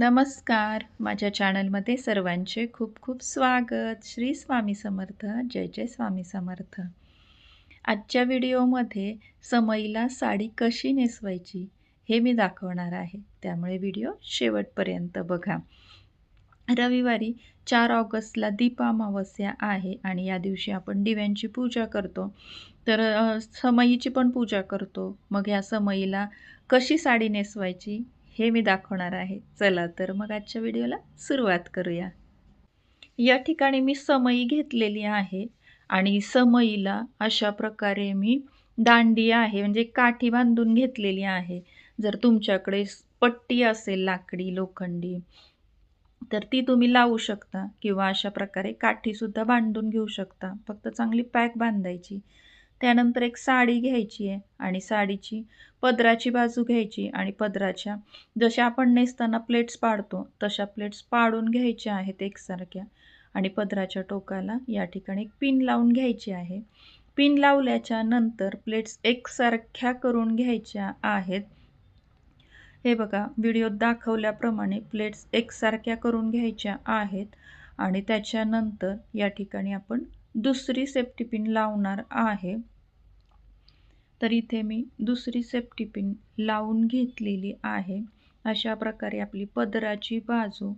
नमस्कार. माझ्या चॅनलमध्ये सर्वांचे खूप खूप स्वागत. श्री स्वामी समर्थ. जय जय स्वामी समर्थ. आजच्या व्हिडिओमध्ये समईला साडी कशी नेसवायची हे मी दाखवणार आहे. त्यामुळे व्हिडिओ शेवटपर्यंत बघा. रविवारी चार ऑगस्टला दीपामावस्या आहे आणि या दिवशी आपण दिव्यांची पूजा करतो. तर समईची पण पूजा करतो. मग या समईला कशी साडी नेसवायची? हे मी दाखवणार आहे. चला तर मग आजच्या व्हिडिओला सुरुवात करूया. या ठिकाणी मी समई घेतलेली आहे आणि समईला अशा प्रकारे मी दांडी आहे म्हणजे काठी बांधून घेतलेली आहे. जर तुमच्याकडे पट्टी असेल लाकडी लोखंडी तर ती तुम्ही लावू शकता किंवा अशा प्रकारे काठीसुद्धा बांधून घेऊ शकता. फक्त चांगली पॅक बांधायची. त्यानंतर एक साडी घ्यायची आहे आणि साडीची पदराची बाजू घ्यायची आणि पदराच्या जशा आपण नेसताना प्लेट्स पाडतो तशा प्लेट्स पाडून घ्यायच्या आहेत एकसारख्या. आणि पदराच्या टोकाला या ठिकाणी एक पिन लावून घ्यायची आहे. पिन लावल्याच्या नंतर प्लेट्स एकसारख्या करून घ्यायच्या आहेत. हे बघा व्हिडिओत दाखवल्याप्रमाणे प्लेट्स एकसारख्या करून घ्यायच्या आहेत. आणि त्याच्यानंतर या ठिकाणी आपण दुसरी सेफ्टी पिन लावणार आहे. तर इथे मी दुसरी सेफ्टी पिन लावून घेतलेली आहे. अशा प्रकारे आपली पदराची बाजू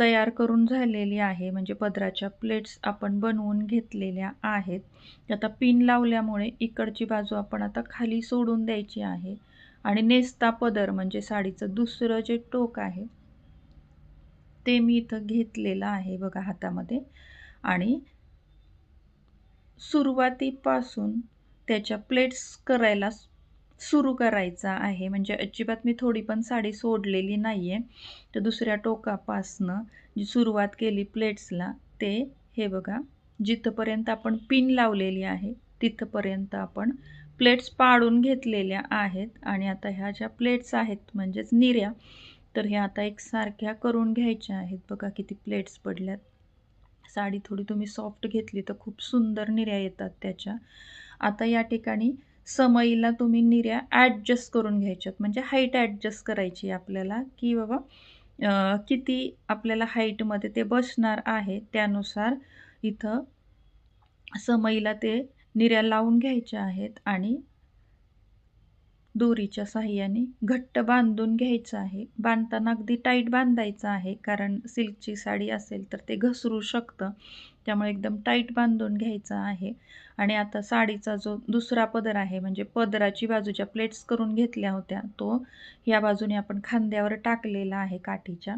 तयार करून झालेली आहे. म्हणजे पदराच्या प्लेट्स आपण बनवून घेतलेल्या आहेत. आता पिन लावल्यामुळे इकडची बाजू आपण आता खाली सोडून द्यायची आहे. आणि नेस्ता पदर म्हणजे साडीचं दुसरं जे टोक आहे ते मी इथं घेतलेलं आहे बघा हातामध्ये. आणि सुरुवातीपासून त्याच्या प्लेट्स करायला सुरू करायचा आहे. म्हणजे अजिबात मी थोडी पण साडी सोडलेली नाही आहे तर दुसऱ्या टोकापासनं जी सुरुवात केली प्लेट्सला ते हे बघा जिथंपर्यंत आपण पिन लावलेली आहे तिथंपर्यंत आपण प्लेट्स पाडून घेतलेल्या आहेत. आणि आता ह्या ज्या प्लेट्स आहेत म्हणजेच निर्या तर ह्या आता एकसारख्या करून घ्यायच्या आहेत. बघा किती प्लेट्स पडल्यात. साडी थोडी तुम्ही सॉफ्ट घेतली तर खूप सुंदर निर्या येतात त्याच्या. आता या ठिकाणी समईला तुम्ही निर्या ॲडजस्ट करून घ्यायच्यात. म्हणजे हाईट ॲडजस्ट करायची आपल्याला की बाबा किती आपल्याला हाईटमध्ये ते बसणार आहे त्यानुसार इथं समईला ते निर्या लावून घ्यायच्या आहेत आणि दोरीच्या साह्याने घट्ट बांधून घ्यायचं आहे. बांधताना अगदी टाईट बांधायचं आहे कारण सिल्कची साडी असेल तर ते घसरू शकतं. त्यामुळे एकदम टाईट बांधून घ्यायचं आहे. आणि आता साडीचा जो दुसरा पदर आहे म्हणजे पदराची बाजूच्या प्लेट्स करून घेतल्या होत्या तो या बाजूने आपण खांद्यावर टाकलेला आहे काठीच्या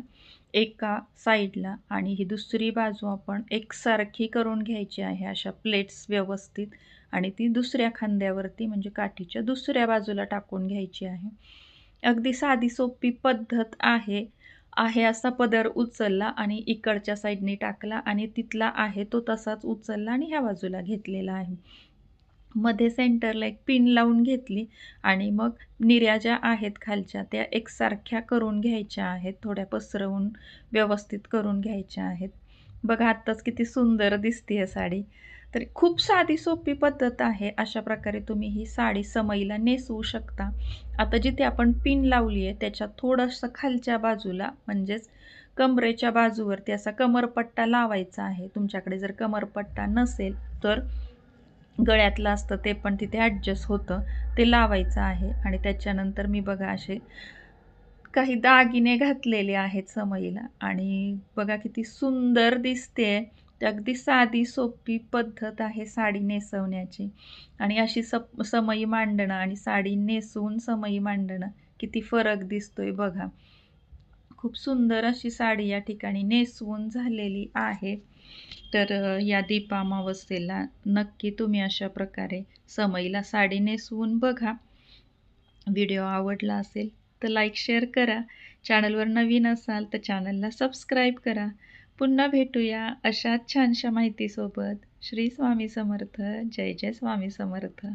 एका साईडला आणि ही दुसरी बाजू आपण एकसारखी करून घ्यायची आहे अशा प्लेट्स व्यवस्थित. आणि ती दुसऱ्या खांद्यावरती म्हणजे काठीच्या दुसऱ्या बाजूला टाकून घ्यायची आहे. अगदी साधी सोपी पद्धत आहे आहे असा पदर उचलला आणि इकडच्या साईडने टाकला आणि तिथला आहे तो तसाच उचलला आणि ह्या बाजूला घेतलेला आहे. मध्ये सेंटरला एक पिन लावून घेतली आणि मग निर्या ज्या आहेत खालच्या त्या एकसारख्या करून घ्यायच्या आहेत थोड्या पसरवून व्यवस्थित करून घ्यायच्या आहेत. बघा आत्ताच किती सुंदर दिसते आहे साडी. तर खूप साधी सोपी पद्धत आहे अशा प्रकारे तुम्ही ही साडी समईला नेसवू शकता. आता जिथे आपण पिन लावली आहे त्याच्या थोडंसं खालच्या बाजूला म्हणजेच कमरेच्या बाजूवरती असा कमरपट्टा लावायचा आहे. तुमच्याकडे जर कमरपट्टा नसेल तर गळ्यातलं असतं ते पण तिथे ॲडजस्ट होतं ते लावायचं आहे. आणि त्याच्यानंतर मी बघा असे काही दागिने घातलेले आहेत समईला. आणि बघा किती सुंदर दिसते अगदी साधी सोपी पद्धत आहे साडी नेसवण्याची. आणि अशी सप समयी मांडणं आणि साडी नेसवून समई मांडणं किती फरक दिसतोय बघा. खूप सुंदर अशी साडी या ठिकाणी नेसवून झालेली आहे. तर या दीपामावस्येला नक्की तुम्ही अशा प्रकारे समईला साडी नेसवून बघा. व्हिडिओ आवडला असेल तर लाईक शेअर करा. चॅनलवर नवीन असाल तर चॅनलला सबस्क्राईब करा. पुन्हा भेटूया अशाच छानशा माहितीसोबत. श्री स्वामी समर्थ. जय जय स्वामी समर्थ.